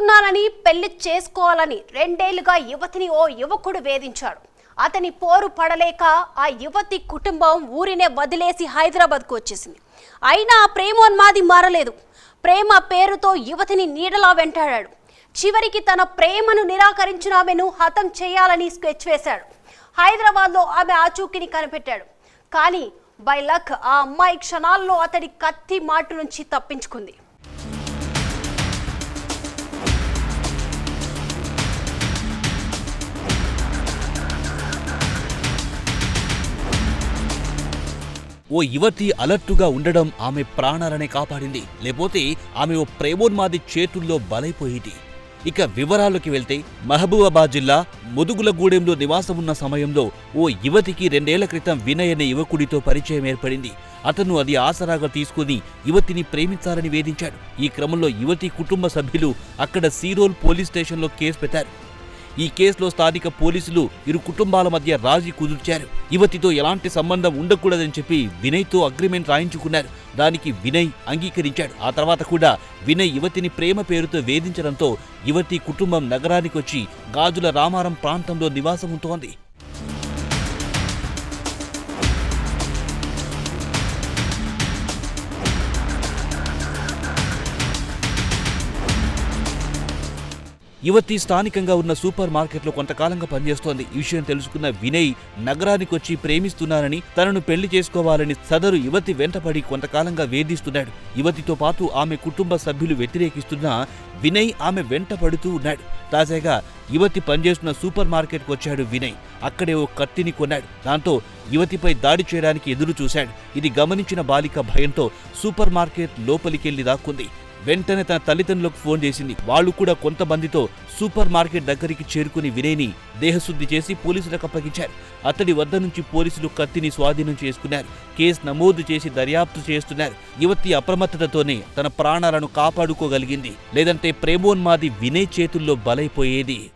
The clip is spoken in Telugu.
ప్రేమిస్తున్నానని పెళ్ళి చేసుకోవాలని రెండేళ్ళుగా యువతిని ఓ యువకుడు వేధించాడు. అతని పోరు పడలేక ఆ యువతి కుటుంబం ఊరినే వదిలేసి హైదరాబాద్కు వచ్చేసింది. అయినా ఆ ప్రేమోన్మాది మారలేదు. ప్రేమ పేరుతో యువతిని నీడలా వెంటాడాడు. చివరికి తన ప్రేమను నిరాకరించిన ఆమెను హతం చేయాలని స్కెచ్ వేశాడు. హైదరాబాద్లో ఆమె ఆచూకీని కనిపెట్టాడు. కానీ బై లక్ ఆ అమ్మాయి క్షణాల్లో అతడి కత్తి మాటు నుంచి తప్పించుకుంది. ఓ యువతి అలర్టుగా ఉండడం ఆమె ప్రాణాలనే కాపాడింది. లేకపోతే ఆమె ఓ ప్రేమోన్మాది చేతుల్లో బలైపోయేది ఇక వివరాల్లోకి వెళ్తే మహబూబాబాద్ జిల్లా ముదుగులగూడెంలో నివాసమున్న సమయంలో ఓ యువతికి రెండేళ్ళ క్రితం వినయ్ అనే యువకుడితో పరిచయం ఏర్పడింది. అతను అది ఆసరాగా తీసుకుని యువతిని ప్రేమించాలని వేధించాడు. ఈ క్రమంలో యువతి కుటుంబ సభ్యులు అక్కడ సీరోల్ పోలీస్ స్టేషన్లో కేసు పెట్టారు. ఈ కేసులో స్థానిక పోలీసులు ఇరు కుటుంబాల మధ్య రాజీ కుదుర్చారు. యువతితో ఎలాంటి సంబంధం ఉండకూడదని చెప్పి వినయ్తో అగ్రిమెంట్ రాయించుకున్నారు. దానికి వినయ్ అంగీకరించాడు. ఆ తర్వాత కూడా వినయ్ యువతిని ప్రేమ పేరుతో వేధించడంతో యువతి కుటుంబం నగరానికి వచ్చి గాజుల రామారం ప్రాంతంలో నివాసం ఉంటోంది యువతి స్థానికంగా ఉన్న సూపర్ మార్కెట్లో కొంతకాలంగా పనిచేస్తోంది. ఈ విషయం తెలుసుకున్న వినయ్ నగరానికి వచ్చి ప్రేమిస్తున్నానని తనను పెళ్ళి చేసుకోవాలని సదరు యువతి వెంటపడి కొంతకాలంగా వేధిస్తున్నాడు. యువతితో పాటు ఆమె కుటుంబ సభ్యులు వ్యతిరేకిస్తున్నా వినయ్ ఆమె వెంట పడుతూ ఉన్నాడు. తాజాగా యువతి పనిచేస్తున్న సూపర్ మార్కెట్కు వచ్చాడు వినయ్. అక్కడే ఓ కత్తిని కొన్నాడు. దాంతో యువతిపై దాడి చేయడానికి ఎదురు చూశాడు ఇది గమనించిన బాలిక భయంతో సూపర్ మార్కెట్ లోపలికెళ్ళి దాక్కుంది. వెంటనే తన తల్లిదండ్రులకు ఫోన్ చేసింది. వాళ్ళు కూడా కొంతమందితో సూపర్ మార్కెట్ దగ్గరికి చేరుకుని వినయ్ని దేహశుద్ధి చేసి పోలీసులకు అప్పగించారు. అతడి వద్ద నుంచి పోలీసులు కత్తిని స్వాధీనం చేసుకున్నారు. కేసు నమోదు చేసి దర్యాప్తు చేస్తున్నారు. యువతి అప్రమత్తతతోనే తన ప్రాణాలను కాపాడుకోగలిగింది. లేదంటే ప్రేమోన్మాది వినయ్ చేతుల్లో బలైపోయేది.